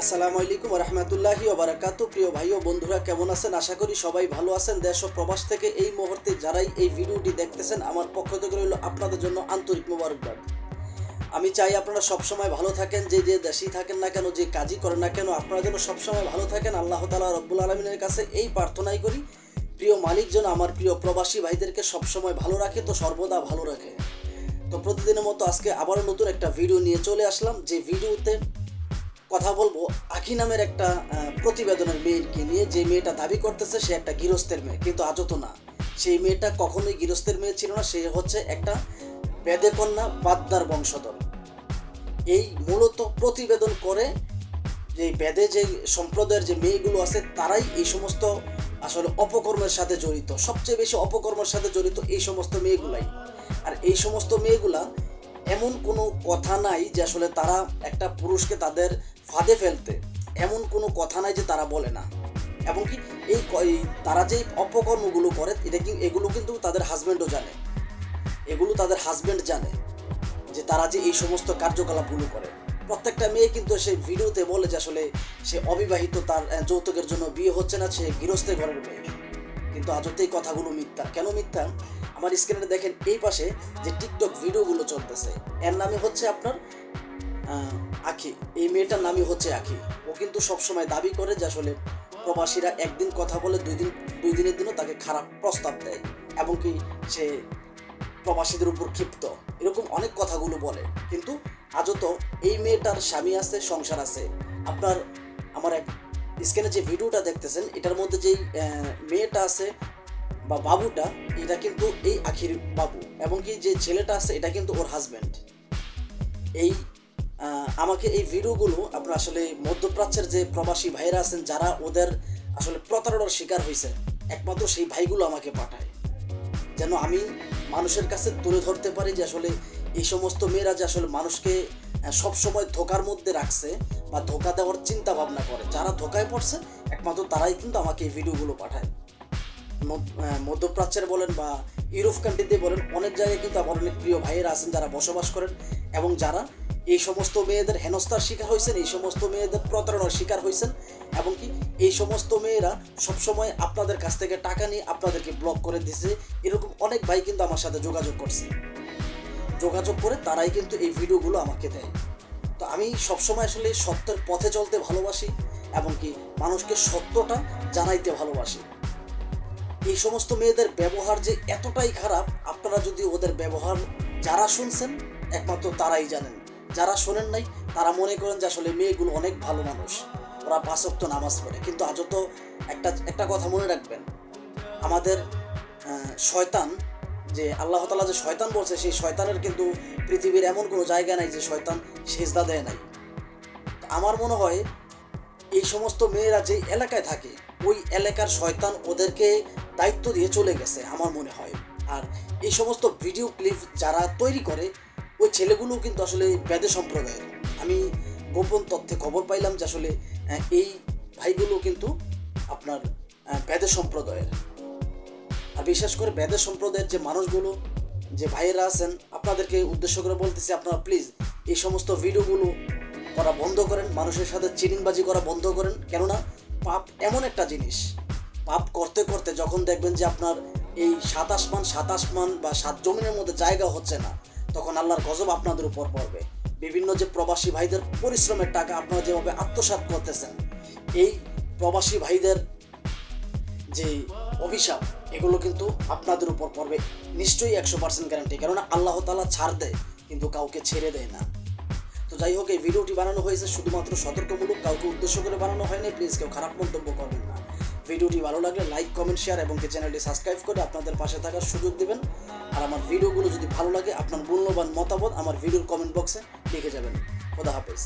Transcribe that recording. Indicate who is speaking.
Speaker 1: আসসালামু আলাইকুম রহমতুল্লাহি ওবারাকাতু প্রিয় ভাই ও বন্ধুরা, কেমন আছেন? আশা করি সবাই ভালো আছেন। দেশ ও প্রবাস থেকে এই মুহূর্তে যারাই এই ভিডিওটি দেখতেছেন, আমার পক্ষ থেকে রইল আপনাদের জন্য আন্তরিক মোবারকবাদ। আমি চাই আপনারা সবসময় ভালো থাকেন, যে যে দেশেই থাকেন না কেন, যে কাজই করেন না কেন, আপনারা যেন সবসময় ভালো থাকেন। আল্লাহ তালা রব্বুল আলমিনের কাছে এই প্রার্থনাই করি, প্রিয় মালিক যেন আমার প্রিয় প্রবাসী ভাইদেরকে সবসময় ভালো রাখে, তো সর্বদা ভালো রাখে। তো প্রতিদিনের মতো আজকে আবারও নতুন একটা ভিডিও নিয়ে চলে আসলাম। যে ভিডিওতে কথা বলব আখি নামের একটা প্রতিবেদনের মেয়েকে নিয়ে। যে মেয়েটা দাবি করতেছে সে একটা গৃহস্থের মেয়ে, কিন্তু আজও তো না। সেই মেয়েটা কখনোই গৃহস্থের মেয়ে ছিল না, সে হচ্ছে একটা বেদে কন্যা বাদ্দার বংশধর। এই মূলত প্রতিবেদন করে যে বেদে যে সম্প্রদায়ের যে মেয়েগুলো আছে, তারাই এই সমস্ত আসলে অপকর্মের সাথে জড়িত। সবচেয়ে বেশি অপকর্মের সাথে জড়িত এই সমস্ত মেয়েগুলাই। আর এই সমস্ত মেয়েগুলা এমন কোনো কথা নাই যে আসলে তারা একটা পুরুষকে তাদের ফাঁদে ফেলতে। এমন কোনো কথা নাই যে তারা বলে না। এবং কি এই তারা যে অপকর্মগুলো করে, এটা কি এগুলো কিন্তু তাদের হাজব্যান্ডও জানে। এগুলো তাদের হাজব্যান্ড জানে যে তারা যে এই সমস্ত কার্যকলাপগুলো করে। প্রত্যেকটা মেয়ে কিন্তু সে ভিডিওতে বলে যে আসলে সে অবিবাহিত তার যৌতুকের জন্য বিয়ে হচ্ছে না, সে গৃহস্থের ঘরের মেয়ে। কিন্তু আজতে এই কথাগুলো মিথ্যা। কেন মিথ্যা? আমার স্ক্রিনে দেখেন এই পাশে যে টিকটক ভিডিওগুলো চলতেছে। এর নামে হচ্ছে আপনার আখি। এই মেয়েটার নামই হচ্ছে আখি। ও কিন্তু সবসময় দাবি করে যে আসলে প্রবাসীরা একদিন কথা বলে দুই দিন, দুই দিনের দিনও তাকে খারাপ প্রস্তাব দেয় এবং কি সে প্রবাসীদের উপর ক্ষিপ্ত। এরকম অনেক কথাগুলো বলে। কিন্তু আজও তো এই মেয়েটার স্বামী আছে, সংসার আছে। আপনার, আমার এক স্ক্রিনে যে ভিডিওটা দেখতেছেন, এটার মধ্যে যেই মেয়েটা আছে বা বাবুটা, এটা কিন্তু এই আখির বাবু এবং কি যে ছেলেটা আছে, এটা কিন্তু ওর হাজব্যান্ড এই আমাকে এই ভিডিওগুলো আপনার আসলে মধ্যপ্রাচ্যের যে প্রবাসী ভাইরা আছেন, যারা ওদের আসলে প্রতারণার শিকার হয়েছে, একমাত্র সেই ভাইগুলো আমাকে পাঠায়। যেন আমি মানুষের কাছে তুলে ধরতে পারি যে আসলে এই সমস্ত মেয়েরা যে আসলে মানুষকে সবসময় ধোকার মধ্যে রাখছে বা ধোকা দেওয়ার চিন্তা ভাবনা করে। যারা ধোকায় পড়ছে, একমাত্র তারাই কিন্তু আমাকে এই ভিডিওগুলো পাঠায়। মধ্যপ্রাচ্যের বলেন বা ইউরোপ কান্ট্রিতে বলেন, অনেক জায়গায় কিন্তু আমার অনেক প্রিয় ভাইয়েরা আছেন যারা বসবাস করেন এবং যারা এই সমস্ত মেয়েদের হেনস্থার শিকার হয়েছেন, এই সমস্ত মেয়েদের প্রতারণার শিকার হয়েছেন এবং কি এই সমস্ত মেয়েরা সবসময় আপনাদের কাছ থেকে টাকা নিয়ে আপনাদেরকে ব্লক করে দিছে এরকম অনেক ভাই কিন্তু আমার সাথে যোগাযোগ করছে। যোগাযোগ করে তারাই কিন্তু এই ভিডিওগুলো আমাকে দেয়। তো আমি সবসময় আসলে সত্যের পথে চলতে ভালোবাসি, এমনকি মানুষকে সত্যটা জানাইতে ভালোবাসি। এই সমস্ত মেয়েদের ব্যবহার যে এতটাই খারাপ, আপনারা যদি ওদের ব্যবহার যারা শুনছেন, একমাত্র তারাই জানেন। যারা শোনেন নাই, তারা মনে করেন যে আসলে মেয়েগুলো অনেক ভালো মানুষ। ওরা পাঁচক্ত নামাজ পড়ে। কিন্তু আজও তো একটা একটা কথা মনে রাখবেন। আমাদের শয়তান যে আল্লাহ তালা যে শয়তান বলছে, সেই শয়তানের কিন্তু পৃথিবীর এমন কোনো জায়গা নাই যে শয়তান সেজদা দেয় নাই। আমার মনে হয় এই সমস্ত মেয়েরা যে এলাকায় থাকে, ওই এলাকার শয়তান ওদেরকে দায়িত্ব দিয়ে চলে গেছে আমার মনে হয়। আর এই সমস্ত ভিডিও ক্লিপ যারা তৈরি করে, ওই ছেলেগুলো কিন্তু আসলে বেদে সম্প্রদায়ের। আমি গোপন তথ্যে খবর পাইলাম যে আসলে এই ভাইগুলো কিন্তু আপনার বেদে সম্প্রদায়ের। আর বিশেষ করে বেদের সম্প্রদায়ের যে মানুষগুলো, যে ভাইয়েরা আছেন, আপনাদেরকে উদ্দেশ্য করে বলতেছি আপনারা প্লিজ এই সমস্ত ভিডিওগুলো করা বন্ধ করেন, মানুষের সাথে চিটিংবাজি করা বন্ধ করেন। কেননা, পাপ এমন একটা জিনিস। পাপ করতে করতে যখন দেখবেন যে আপনার এই সাত আসমান সাত আসমান বা সাত জমিনের মধ্যে জায়গা হচ্ছে না, তখন আল্লাহর গজব আপনাদের উপর পড়বে। বিভিন্ন যে প্রবাসী ভাইদের পরিশ্রমের টাকা আপনারা যেভাবে আত্মসাৎ করতেছেন, এই প্রবাসী ভাইদের যে অভিশাপ, এগুলো কিন্তু আপনাদের উপর পড়বে। নিশ্চয়ই একশো পার্সেন্ট গ্যারান্টি কেননা, আল্লাহ তালা ছাড় দেয়। কিন্তু কাউকে ছেড়ে দেয় না। তো যাই হোক, এই ভিডিওটি বানানো হয়েছে শুধুমাত্র সতর্কমূলক, কাউকে উদ্দেশ্য করে বানানো হয়নি। প্লিজ কেউ খারাপ মন্তব্য করবেন না। ভিডিওটি ভালো লাগলে লাইক, কমেন্ট শেয়ার এবং চ্যানেলটি সাবস্ক্রাইব করে আপনাদের পাশে থাকার সুযোগ দেবেন। আর আমার ভিডিওগুলো যদি ভালো লাগে, আপনার মূল্যবান মতামত আমার ভিডিওর কমেন্ট বক্সে লিখে যাবেন। খোদা হাফেজ।